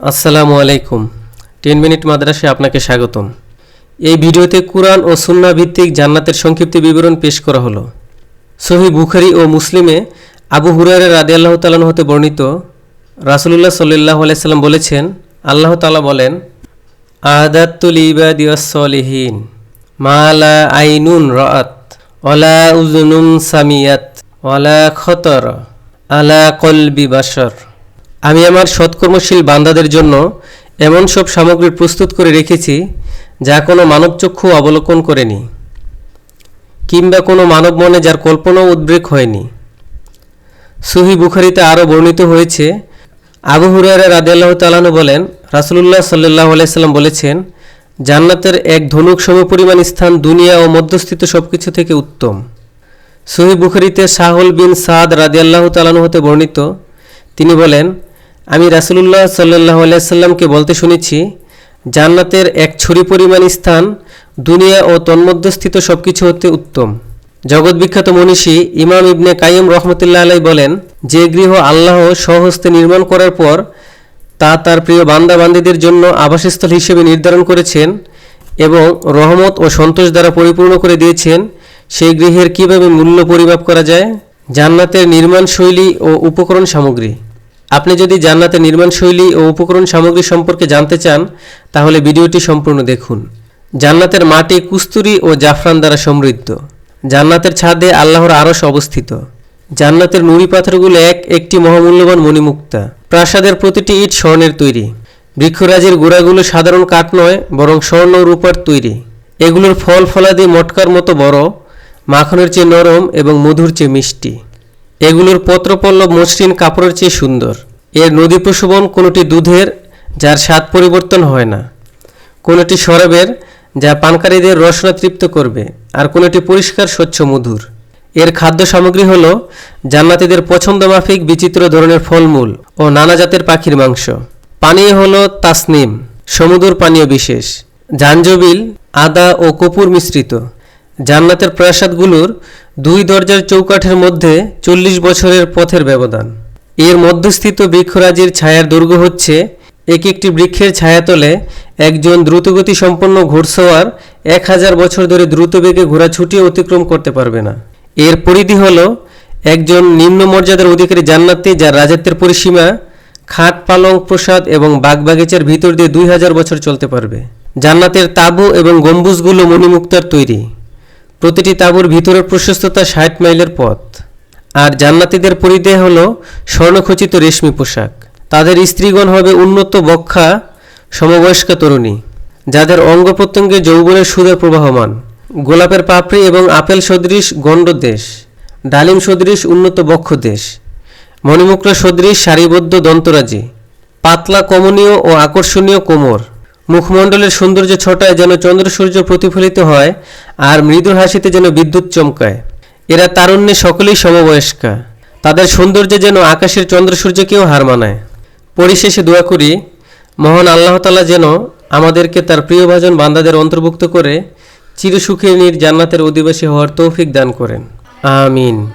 আসসালামু আলাইকুম। Ten minute মাদ্রাসে আপনাকে স্বাগতম। এই ভিডিওতে কুরআন ও সুন্না ভিত্তিক জান্নাতের সংক্ষিপ্ত বিবরণ পেশ করা হলো। সহি বুখারি ও মুসলিমে আবু হুরারে রাদে আল্লাহ তালান হতে বর্ণিত, রাসুলুল্লাহ সাল্লাহ আলাইসাল্লাম বলেছেন, আল্লাহ তালা বলেন আদাতুল ইবাদিয়াসলিহীন মালা আইনুন রাত ওলা উজনুন সামিয়াত ওলা খতর, আলা কলবি বাসর আমি আমার সৎকর্মশীল বান্দাদের জন্য এমন সব সামগ্রী প্রস্তুত করে রেখেছি, যা কোনো মানবচক্ষু অবলোকন করেনি, কিংবা কোনো মানব মনে যার কল্পনাও উদ্রেক হয়নি। সুহি বুখারিতে আরও বর্ণিত হয়েছে, আবু হুরারা রাদিয়াল্লাহ তালানু বলেন, রাসুলুল্লাহ সাল্লাহ আলাইসাল্লাম বলেছেন, জান্নাতের এক ধনুক সমপরিমাণ স্থান দুনিয়া ও মধ্যস্থিত সব কিছু থেকে উত্তম। সহি বুখারিতে শাহুল বিন সাদ রাদিয়াল্লাহ তালানু হতে বর্ণিত, তিনি বলেন আমি রাসুলুল্লাহ সাল্লাহ আলাইসাল্লামকে বলতে শুনেছি, জান্নাতের এক ছুরি পরিমাণ স্থান দুনিয়া ও তন্মধ্যস্থিত সব কিছু হতে উত্তম। জগৎবিখ্যাত মনীষী ইমাম ইবনে কাইম রহমতুল্লাহ আলাই বলেন, যে গৃহ আল্লাহ স্বহস্তে নির্মাণ করার পর তা তার প্রিয় বান্দা বান্দীদের জন্য আবাসস্থল হিসেবে নির্ধারণ করেছেন এবং রহমত ও সন্তোষ দ্বারা পরিপূর্ণ করে দিয়েছেন, সেই গৃহের কীভাবে মূল্য পরিমাপ করা যায়? জান্নাতের নির্মাণ শৈলী ও উপকরণ সামগ্রী। আপনি যদি জান্নাতের নির্মাণ শৈলী ও উপকরণ সামগ্রী সম্পর্কে জানতে চান, তাহলে ভিডিওটি সম্পূর্ণ দেখুন। জান্নাতের মাটি কুস্তুরি ও জাফরান দ্বারা সমৃদ্ধ। জান্নাতের ছাদে আল্লাহর আরশ অবস্থিত। জান্নাতের নুড়ি পাথরগুলো এক একটি মহামূল্যবান মণিমুক্তা। প্রাসাদের প্রতিটি ইট স্বর্ণের তৈরি। বৃক্ষরাজির গোড়াগুলো সাধারণ কাঠ নয়, বরং স্বর্ণ রূপার তৈরি। এগুলোর ফল ফলাদি মটকার মতো বড়, মাখনের চেয়ে নরম এবং মধুর চেয়ে মিষ্টি। এগুলোর পত্রপল্লব মসৃণ, কাপড়ের চেয়ে সুন্দর। এর নদী প্রসবন কোনোটি দুধের, যার স্বাদ পরিবর্তন হয় না। কোনোটি শরাবের, যা পানকারীদের রসনা তৃপ্ত করবে, আর কোনোটি পরিষ্কার, স্বচ্ছ মধুর। এর খাদ্য সামগ্রী হল জান্নাতিদের পছন্দ মাফিক বিচিত্র ধরনের ফলমূল ও নানা জাতের পাখির মাংস। পানীয় হল তাসনিম, সমুদ্র পানীয় বিশেষ। জাঞ্জবিল, আদা ও কপুর মিশ্রিত। জান্নাতের প্রাসাদগুলোর দুই দরজার চৌকাঠের মধ্যে চল্লিশ বছরের পথের ব্যবধান। এর মধ্যস্থিত বৃক্ষরাজির ছায়ার দুর্গ হচ্ছে এক একটি বৃক্ষের ছায়াতলে একজন দ্রুতগতি সম্পন্ন ঘোড়সওয়ার এক হাজার বছর ধরে দ্রুত বেগে ঘোড়া ছুটিয়ে অতিক্রম করতে পারবে না। এর পরিধি হল একজন নিম্ন মর্যাদার অধিকারী জান্নাতি যার রাজত্বের পরিসীমা খাট, পালং, প্রসাদ এবং বাগবাগিচার ভিতর দিয়ে দুই হাজার বছর চলতে পারবে। জান্নাতের তাঁবু এবং গম্বুজগুলো মণিমুক্তার তৈরি। প্রতিটি তাঁবুর ভিতরের প্রশস্ততা ষাট মাইলের পথ। আর জান্নাতিদের পরিধেয় হল স্বর্ণখচিত রেশমি পোশাক। তাদের স্ত্রীগণ হবে উন্নত বক্ষা, সমবয়স্কা তরুণী, যাদের অঙ্গ প্রত্যঙ্গে যৌবনের সুদের প্রবাহমান। গোলাপের পাপড়ি এবং আপেল সদৃশ গণ্ড দেশ, ডালিম সদৃশ উন্নত বক্ষ দেশ মণিমুক্রা সদৃশ সারিবদ্ধ দন্তরাজি, পাতলা কমনীয় ও আকর্ষণীয় কোমর। মুখমণ্ডলের সৌন্দর্য ছটায় যেন চন্দ্র সূর্য প্রতিফলিত হয় আর মৃদু হাসিতে যেন বিদ্যুৎ চমকায়। এরা তারুণ্যে সকলেই সমবয়স্কা। তাদের সৌন্দর্যে যেন আকাশের চন্দ্র সূর্যকেও হার মানায়। পরিশেষে দোয়া করি, মহান আল্লাহ তালা যেন আমাদেরকে তার প্রিয়ভাজন বান্দাদের অন্তর্ভুক্ত করে চিরসুখে নির জান্নাতের অধিবাসী হওয়ার তৌফিক দান করেন। আমিন।